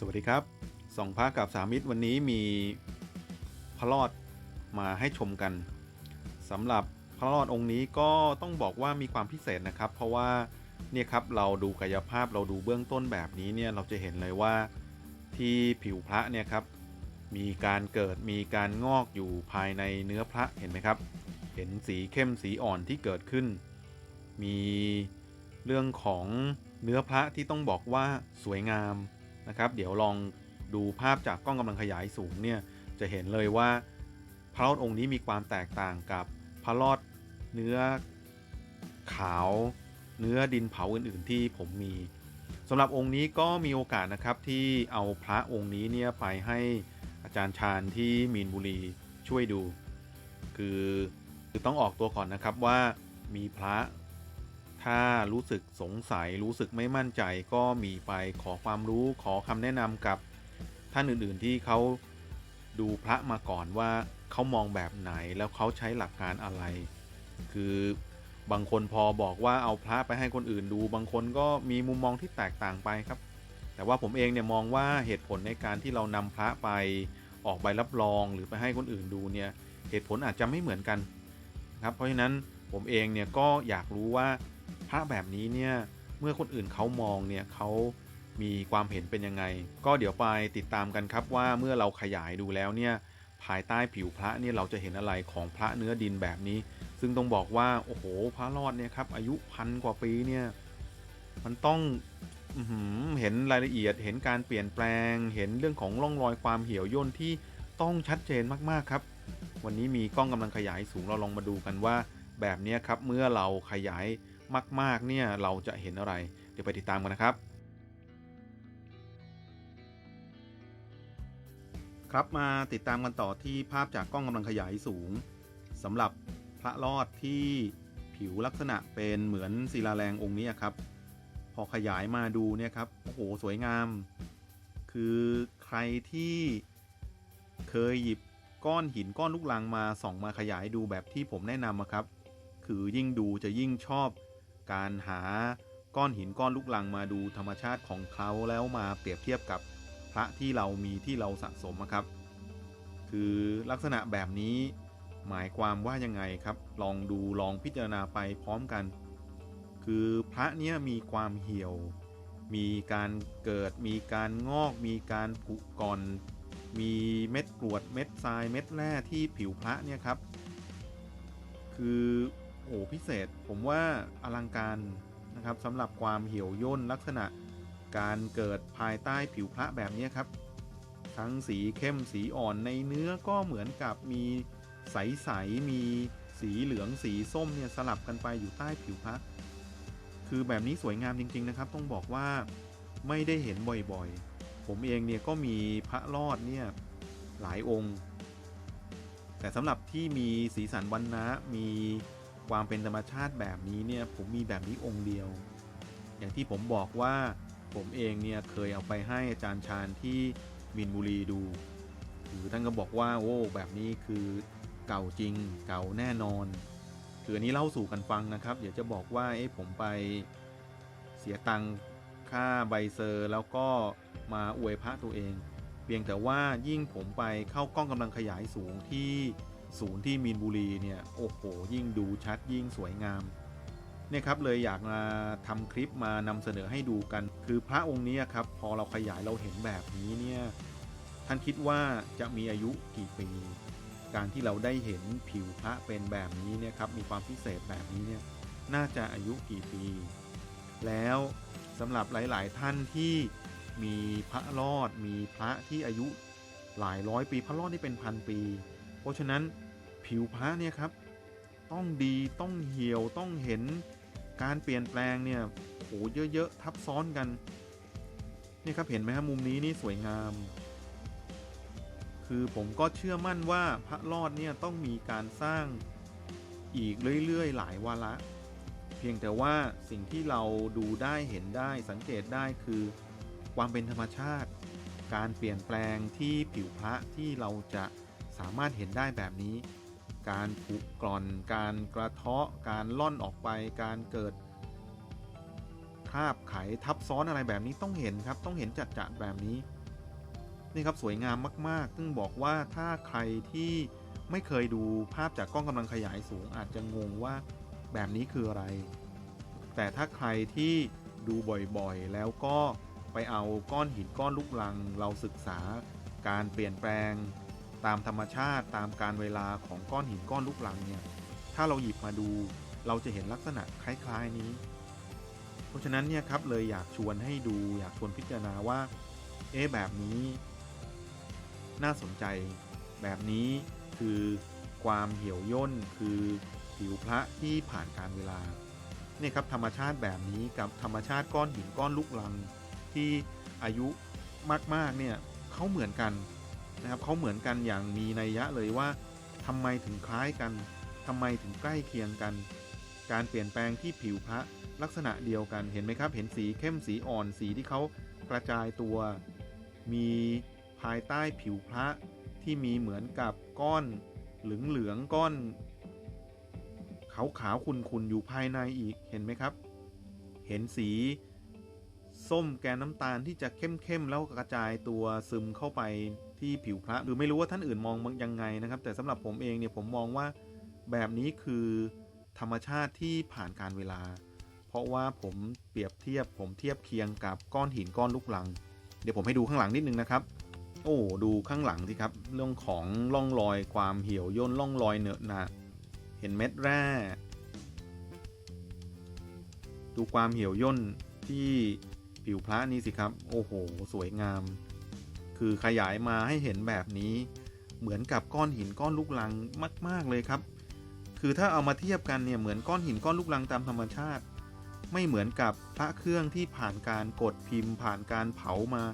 สวัสดีครับสองพระกับสามิตรวันนี้มีพระรอดมาให้ชมกันสำหรับพระรอดองค์นี้ก็ต้องบอกว่ามีความพิเศษนะครับ เพราะว่าเนี่ยครับเราดูกายภาพเราดูเบื้องต้นแบบนี้เนี่ยเราจะเห็นเลยว่าที่ผิวพระเนี่ยครับมีการเกิดมีการงอกอยู่ภายในเนื้อพระเห็นไหมครับ เห็นสีเข้มสีอ่อนที่เกิดขึ้น มีเรื่องของเนื้อพระที่ต้องบอกว่าสวยงาม นะครับ เดี๋ยวลองดูภาพจากกล้องกำลังขยายสูงเนี่ยจะเห็นเลยว่าพระรอดองค์นี้มีความแตกต่างกับพระรอดเนื้อขาว เนื้อดินเผาอื่น ๆ ที่ผมมีสำหรับองค์นี้ก็มีโอกาสนะครับที่เอาพระองค์นี้เนี่ยไปให้อาจารย์ชาญที่มีนบุรีช่วยดู คือคือต้องออกตัวก่อนนะครับว่ามีพระ ถ้ารู้สึกสงสัยรู้สึกไม่มั่นใจก็มีไปขอความรู้ขอคำแนะนำกับท่านอื่นๆที่เขาดูพระมาก่อนว่าเขามองแบบไหนแล้วเขาใช้หลักการอะไร คือบางคนพอบอกว่าเอาพระไปให้คนอื่นดู บางคนก็มีมุมมองที่แตกต่างไปครับ แต่ว่าผมเองเนี่ยมองว่าเหตุผลในการที่เรานำพระไปออกใบรับรองหรือไปให้คนอื่นดูเนี่ยเหตุผลอาจจะไม่เหมือนกันครับเพราะฉะนั้นผมเองเนี่ยก็อยากรู้ว่า พระแบบนี้เนี่ยเมื่อคนอื่นเขามองเนี่ยเขามีความเห็นเป็นยังไง ก็เดี๋ยวไปติดตามกันครับว่าเมื่อเราขยายดูแล้วเนี่ยภายใต้ผิวพระเนี่ยเราจะเห็นอะไรของพระเนื้อดินแบบนี้ ซึ่งต้องบอกว่าโอ้โหพระรอดเนี่ยครับอายุพันกว่าปีเนี่ยมันต้องอเห็นรายละเอียดเห็นการเปลี่ยนแปลง เห็นเรื่องของร่องรอยความเหี่ยวย่นที่ต้องชัดเจนมากๆครับ วันนี้มีกล้องกำลังขยายสูงเราลองมาดูกันว่า แบบนี้ครับเมื่อเราขยาย มาก ๆ เนี่ยเราจะเห็นอะไร เดี๋ยวไปติดตามกันนะครับ ครับมาติดตามกันต่อที่ภาพจากกล้องกำลังขยายสูงสำหรับพระรอดที่ผิวลักษณะเป็นเหมือนศิลาแรงองค์นี้ครับ พอขยายมาดูเนี่ยครับโอ้โหสวยงาม คือใครที่เคยหยิบก้อนหินก้อนลูกลังมาส่องมาขยายดูแบบที่ผมแนะนำอะครับ คือยิ่งดูจะยิ่งชอบ การหาก้อนหินก้อนลูกลังมาดูธรรมชาติของเขาแล้วมาเปรียบเทียบกับพระที่เรามีที่เราสะสมอะครับ คือลักษณะแบบนี้หมายความว่ายังไงครับ ลองดูลองพิจารณาไปพร้อมกัน คือพระเนี้ยมีความเหี่ยว มีการเกิด มีการงอก มีการผุก่อน มีเม็ดกรวดเม็ดทรายเม็ดแร่ที่ผิวพระเนี่ยครับ คือ เศษ ผมว่าอลังการนะครับสำหรับความเหี่ยวย่นลักษณะการเกิดภายใต้ผิวพระแบบนี้ครับ ทั้งสีเข้มสีอ่อนในเนื้อก็เหมือนกับมีใสๆมีสีเหลืองสีส้มเนี่ยสลับกันไปอยู่ใต้ผิวพระคือแบบนี้สวยงามจริง ๆ นะครับ ต้องบอกว่าไม่ได้เห็นบ่อยๆ ผมเองเนี่ยก็มีพระรอดเนี่ยหลายองค์ แต่สำหรับที่มีสีสันวันนะมี ความเป็นธรรมชาติแบบนี้เนี่ยผมมีแบบนี้องค์เดียว อย่างที่ผมบอกว่าผมเองเนี่ยเคยเอาไปให้อาจารย์ชาญที่มินบุรีดูหรือท่านก็บอกว่าโอ้แบบนี้คือเก่าจริง เก่าแน่นอนคืออันนี้เล่าสู่กันฟังนะครับ เดี๋ยวจะบอกว่าเอ้ผมไปเสียตังค่าใบเซอร์ แล้วก็มาอวยพระตัวเอง เพียงแต่ว่ายิ่งผมไปเข้ากล้องกำลังขยายสูงที่ ศูนย์ที่มีนบุรีเนี่ยโอ้โหยิ่งดูชัดยิ่งสวยงามเนี่ยครับเลยอยากมาทำคลิปมานำเสนอให้ดูกัน คือพระองค์นี้ครับพอเราขยายเราเห็นแบบนี้เนี่ยท่านคิดว่าจะมีอายุกี่ปี การที่เราได้เห็นผิวพระเป็นแบบนี้เนี่ยครับมีความพิเศษแบบนี้เนี่ยน่าจะอายุกี่ปี แล้วสำหรับหลาย ๆ ท่านที่มีพระรอดมีพระที่อายุหลายร้อยปี พระรอดที่เป็นพันปี เพราะฉะนั้น ผิวพระเนี่ยครับ ต้องดีต้องเหี่ยวต้องเห็นการเปลี่ยนแปลงเนี่ยโหเยอะๆทับซ้อนกันนี่ครับเห็นไหมครับมุมนี้นี่สวยงาม คือผมก็เชื่อมั่นว่าพระรอดเนี่ยต้องมีการสร้างอีกเรื่อยๆ หลายวาระเพียงแต่ว่าสิ่งที่เราดูได้เห็นได้สังเกตได้คือ ความเป็นธรรมชาติ การเปลี่ยนแปลงที่ผิวพระที่เราจะสามารถเห็นได้แบบนี้ การผุกร่อน การกระเทาะ การล่อนออกไป การเกิดคราบไขทับซ้อนอะไรแบบนี้ต้องเห็นครับต้องเห็นจัดจัดๆแบบนี้นี่ครับสวยงามมากๆ ซึ่งบอกว่าถ้าใครที่ไม่เคยดูภาพจากกล้องกำลังขยายสูงอาจจะงงว่าแบบนี้คืออะไร แต่ถ้าใครที่ดูบ่อยๆ แล้วก็ไปเอาก้อนหินก้อนลูกลัง เราศึกษาการเปลี่ยนแปลง ตามธรรมชาติตามการเวลาของก้อนหินก้อนลูกลังเนี่ยถ้าเราหยิบมาดูเราจะเห็นลักษณะคล้าย ๆนี้ เพราะฉะนั้นเนี่ยครับเลยอยากชวนให้ดูอยากชวนพิจารณาว่า เอ๊แบบนี้ น่าสนใจ แบบนี้คือความเหี่ยวย่นคือผิวพระที่ผ่านการเวลาเนี่ยครับธรรมชาติแบบนี้กับธรรมชาติก้อนหินก้อนลูกลัง ที่อายุมากๆเนี่ยเขาเหมือนกัน นะครับเขาเหมือนกันอย่างมีนัยยะเลยว่าทำไมถึงคล้ายกันทำไมถึงใกล้เคียงกัน การเปลี่ยนแปลงที่ผิวพระลักษณะเดียวกันเห็นไหมครับ เห็นสีเข้มสีอ่อนสีที่เขากระจายตัว มีภายใต้ผิวพระที่มีเหมือนกับก้อน เหลืองเหลืองๆก้อนขาวขาวๆขุ่นๆอยู่ภายในอีกเห็นไหมครับ เห็นสีส้มแกนน้ำตาลที่จะเข้มๆแล้วกระจายตัวซึมเข้าไป ที่ผิวพระหรือไม่รู้ว่าท่านอื่นมองยังไงนะครับ แต่สำหรับผมเองเนี่ยผมมองว่าแบบนี้คือธรรมชาติที่ผ่านการเวลา เพราะว่าผมเปรียบเทียบผมเทียบเคียงกับก้อนหินก้อนลูกลัง เดี๋ยวผมให้ดูข้างหลังนิดนึงนะครับ โอ้ดูข้างหลังสิครับ เรื่องของร่องรอยความเหี่ยวย่นร่องรอยเหนอะหนะเห็นเม็ดแร่ดูความเหี่ยวย่นที่ผิวพระนี่สิครับ โอ้โห สวยงาม คือขยายมาให้เห็นแบบนี้ เหมือนกับก้อนหินก้อนลูกลังมาก ๆ เลยครับ คือถ้าเอามาเทียบกันเนี่ยเหมือนก้อนหินก้อนลูกลังตามธรรมชาติ ไม่เหมือนกับพระเครื่องที่ผ่านการกดพิมพ์ ผ่านการเผามา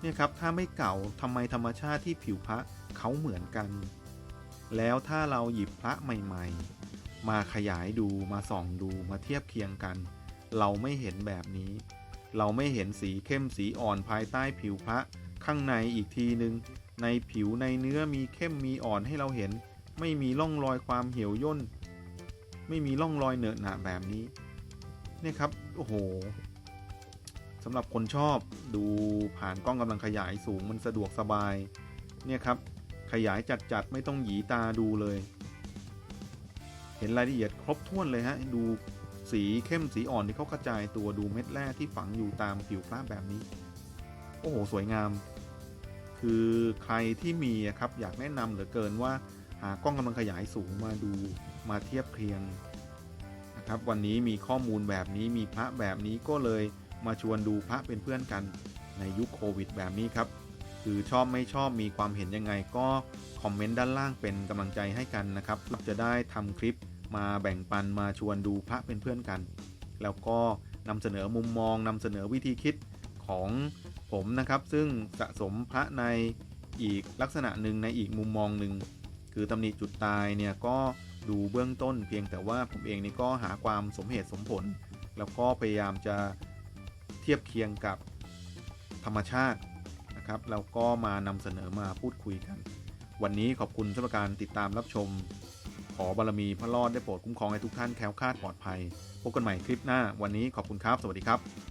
เนี่ยครับถ้าไม่เก่าทำไมธรรมชาติที่ผิวพระเขาเหมือนกัน แล้วถ้าเราหยิบพระใหม่ๆ มาขยายดูมาส่องดูมาเทียบเคียงกัน เราไม่เห็นแบบนี้ เราไม่เห็นสีเข้มสีอ่อนภายใต้ผิวพระ ข้างในอีกทีหนึ่งในผิวในเนื้อมีเข้มมีอ่อนให้เราเห็น ไม่มีร่องรอยความเหี่ยวย่น ไม่มีร่องรอยเหนอะหนะแบบนี้เนี่ยครับโอ้โหสำหรับคนชอบดูผ่านกล้องกำลังขยายสูงมันสะดวกสบาย เนี่ยครับ ขยายจัดๆไม่ต้องหยีตาดูเลย เห็นรายละเอียดครบถ้วนเลยฮะดู สีเข้มสีอ่อนที่เขากระจายตัวดูเม็ดแร่ที่ฝังอยู่ตามผิวพระแบบนี้ โอ้โห สวยงาม คือใครที่มีครับอยากแนะนำเหลือเกินว่าหากล้องกำลังขยายสูงมาดูมาเทียบเคียงนะครับ วันนี้มีข้อมูลแบบนี้มีพระแบบนี้ก็เลยมาชวนดูพระเป็นเพื่อนกันในยุคโควิดแบบนี้ครับ คือชอบไม่ชอบมีความเห็นยังไงก็คอมเมนต์ด้านล่างเป็นกำลังใจให้กันนะครับเราจะได้ทำคลิป มาแบ่งปันมาชวนดูพระเป็นเพื่อนกัน แล้วก็นำเสนอมุมมองนำเสนอวิธีคิดของผมนะครับ ซึ่งสะสมพระในอีกลักษณะหนึ่งในอีกมุมมองหนึ่งคือตำหนิจุดตายเนี่ยก็ดูเบื้องต้นเพียงแต่ว่าผมเองนี่ก็หาความสมเหตุสมผล แล้วก็พยายามจะเทียบเคียงกับธรรมชาตินะครับแล้วก็มานำเสนอมาพูดคุยกัน วันนี้ขอบคุณสำหรับการติดตามรับชม อบารมีพระรอดได้โปรดคุ้มครองให้ทุกท่านแคล้วคลาดปลอดภัย พบกันใหม่คลิปหน้า วันนี้ขอบคุณครับ สวัสดีครับ